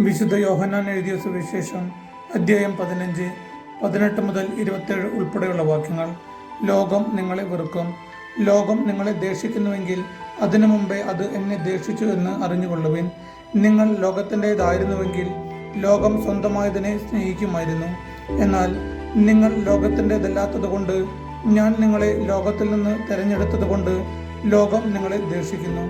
വിശുദ്ധ യോഹന്നാൻ എഴുതിയ സുവിശേഷം അധ്യായം പതിനഞ്ച് പതിനെട്ട് മുതൽ ഇരുപത്തേഴ് ഉൾപ്പെടെയുള്ള വാക്യങ്ങൾ. ലോകം നിങ്ങളെ വെറുക്കും. ലോകം നിങ്ങളെ ദേഷിക്കുന്നുവെങ്കിൽ അതിനു മുമ്പേ അത് എന്നെ ദേഷിച്ചു എന്ന് അറിഞ്ഞുകൊള്ളുവിൻ. നിങ്ങൾ ലോകത്തിന്റെതായിരുന്നുവെങ്കിൽ ലോകം സ്വന്തമായതിനെ സ്നേഹിക്കുമായിരുന്നു. എന്നാൽ നിങ്ങൾ ലോകത്തിന്റെതല്ലാത്തതുകൊണ്ട് ഞാൻ നിങ്ങളെ ലോകത്തിൽ നിന്ന് തെരഞ്ഞെടുത്തതുകൊണ്ട് ലോകം നിങ്ങളെ ദേഷിക്കുന്നു.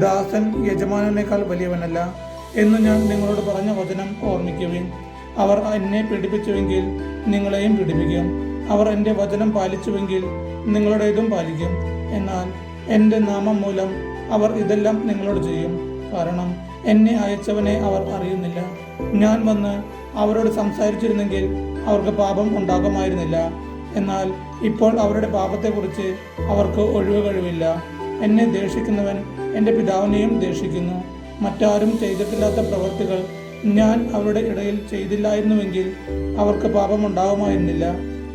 ദാസൻ യജമാനനേക്കാൾ വലിയവനല്ല. എന്ന് ഞാൻ നിങ്ങളോട് പറഞ്ഞ വചനം ഓർമ്മിക്കുകയും അവർ എന്നെ പീഡിപ്പിച്ചുവെങ്കിൽ നിങ്ങളെയും പീഡിപ്പിക്കും. അവർ എന്റെ വചനം പാലിച്ചുവെങ്കിൽ നിങ്ങളുടേതും പാലിക്കും. എന്നാൽ എന്റെ നാമം മൂലം അവർ ഇതെല്ലാം നിങ്ങളോട് ചെയ്യും. കാരണം എന്നെ അയച്ചവനെ അവർ അറിയുന്നില്ല. ഞാൻ വന്ന് അവരോട് സംസാരിച്ചിരുന്നെങ്കിൽ അവർക്ക് പാപം ഉണ്ടാകുമായിരുന്നില്ല. എന്നാൽ ഇപ്പോൾ അവരുടെ പാപത്തെക്കുറിച്ച് അവർക്ക് ഒഴിവ് കഴിവില്ല. എന്നെ ദേഷിക്കുന്നവൻ എന്റെ പിതാവിനെയും ദേഷിക്കുന്നു. മറ്റാരും ചെയ്തിട്ടില്ലാത്ത പ്രവൃത്തികൾ ഞാൻ അവരുടെ ഇടയിൽ ചെയ്തില്ലായിരുന്നുവെങ്കിൽ അവർക്ക് പാപമുണ്ടാകുമായിരുന്നില്ല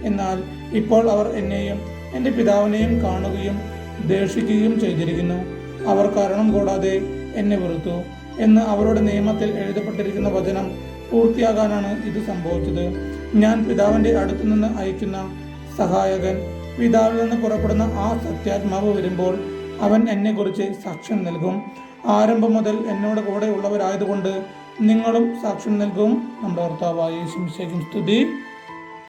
എന്നാൽ ഇപ്പോൾ അവർ എന്നെയും എന്റെ പിതാവിനെയും കാണുകയും ദേഷിക്കുകയും ചെയ്തിരിക്കുന്നു. അവർ കാരണം കൂടാതെ എന്നെ വെറുത്തു എന്ന് അവരുടെ നിയമത്തിൽ എഴുതപ്പെട്ടിരിക്കുന്ന വചനം പൂർത്തിയാകാനാണ് ഇത് സംഭവിച്ചത്. ഞാൻ പിതാവിന്റെ അടുത്തു നിന്ന് അയക്കുന്ന സഹായകൻ പിതാവിൽ നിന്ന് പുറപ്പെടുന്ന ആ സത്യാത്മാവ് വരുമ്പോൾ അവൻ എന്നെക്കുറിച്ച് സാക്ഷ്യം നൽകും. ആരംഭം മുതൽ എന്നോട് കൂടെ ഉള്ളവരായതുകൊണ്ട് നിങ്ങളും സാക്ഷ്യം നൽകും. നമ്മുടെ ഭർത്താവായ സ്തുതി.